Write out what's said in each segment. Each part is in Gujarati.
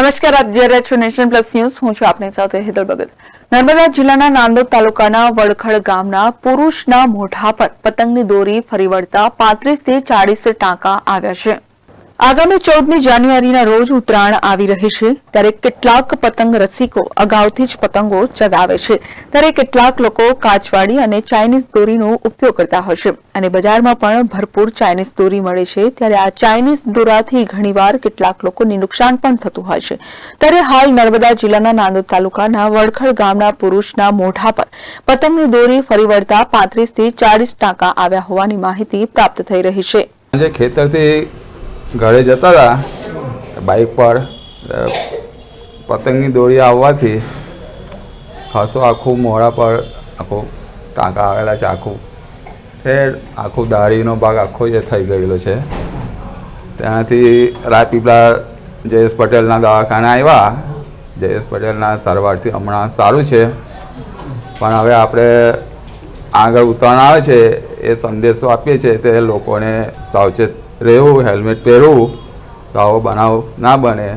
નમસ્કાર, આપ જોઈ રહ્યા છો નેશન પ્લસ ન્યૂઝ. હું છું આપની સાથે હેતલ ભગત. નર્મદા જિલ્લાના નાંદોદ તાલુકાના વડખડ ગામના પુરુષના મોઢા પર પતંગની દોરી ફરી વળતા પાંત્રીસથી ચાળીસ ટાંકા આવ્યા છે. આગામી ચૌદમી જાન્યુઆરીના રોજ ઉત્તરાયણ આવી રહી છે, ત્યારે કેટલાક પતંગ રસિકો અગાઉથી જ પતંગો ચગાવે છે. ત્યારે કેટલાક લોકો કાચવાડી અને ચાઇનીઝ દોરીનો ઉપયોગ કરતા હોય છે. અને બજારમાં પણ ભરપૂર ચાઇનીઝ દોરી મળે છે, ત્યારે આ ચાઇનીઝ દોરાથી ઘણીવાર કેટલાક લોકોને નુકસાન પણ થતું હોય છે. ત્યારે હાલ નર્મદા જિલ્લાના નાંદોદ તાલુકાના વડખડ ગામના પુરુષના મોઢા પર પતંગની દોરી ફરી વળતા પાંત્રીસથી ચાળીસ ટાંકા આવ્યા હોવાની માહિતી પ્રાપ્ત થઈ રહી છે. ખેતરથી ઘરે જતા હતા બાઇક પર પતંગની દોરી આવવાથી ખાસો આખું મોડા પર આખું ટાંકા આવેલા છે, આખું એ આખું દાઢીનો ભાગ આખો જે થઈ ગયેલો છે. ત્યાંથી રાજપીપળા જયેશ પટેલના દવાખાને આવ્યા. જયેશ પટેલના સારવારથી હમણાં સારું છે. પણ હવે આપણે આગળ ઉતરાણ આવે છે, એ સંદેશો આપીએ છીએ તે લોકોને સાવચેત રહેવું હેલ્મેટ પહેરવું તો આવો બનાવ ના બને.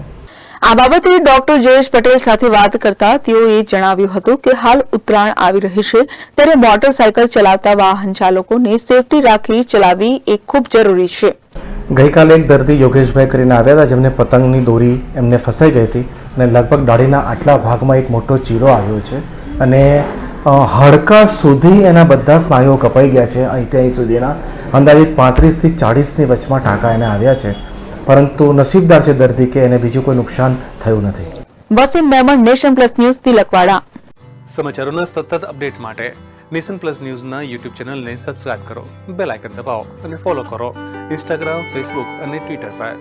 આ બાબતે ડોક્ટર જયેશ પટેલ સાથે વાત કરતા તેઓએ જણાવ્યું હતું કે હાલ ઉત્તરાયણ આવી રહી છે ત્યારે મોટરસાયકલ ચલાવતા વાહન ચાલકોને સેફટી રાખી ચલાવવી એ ખૂબ જરૂરી છે. ગઈકાલે એક દર્દી યોગેશભાઈ કરીને આવ્યા હતા જેમને પતંગની દોરી એમને ફસાઈ ગઈ હતી અને લગભગ દાઢીના આટલા ભાગમાં એક મોટો ચીરો આવ્યો છે અને હાડકા સુધી એના બધા સ્નાયુઓ કપાઈ ગયા છે. અહીંથી અહીં સુધીના અંદાજિત પાંત્રીસથી ચાળીસની વચમાં ટાંકા એને આવ્યા છે. પરંતુ નસીબદાર છે દર્દી કે એને બીજું કોઈ નુકસાન થયું નથી. Wasim Memon Nation Plus News Tilakwada. સમાચારોના સતત અપડેટ માટે નેશન પ્લસ ન્યૂઝના યુટ્યુબ ચેનલને સબસ્ક્રાઇબ કરો બેલ આઇકન દબાવો અને ફોલો કરો. ઇન્સ્ટાગ્રામ ફેસબુક અને ટ્વિટર પર.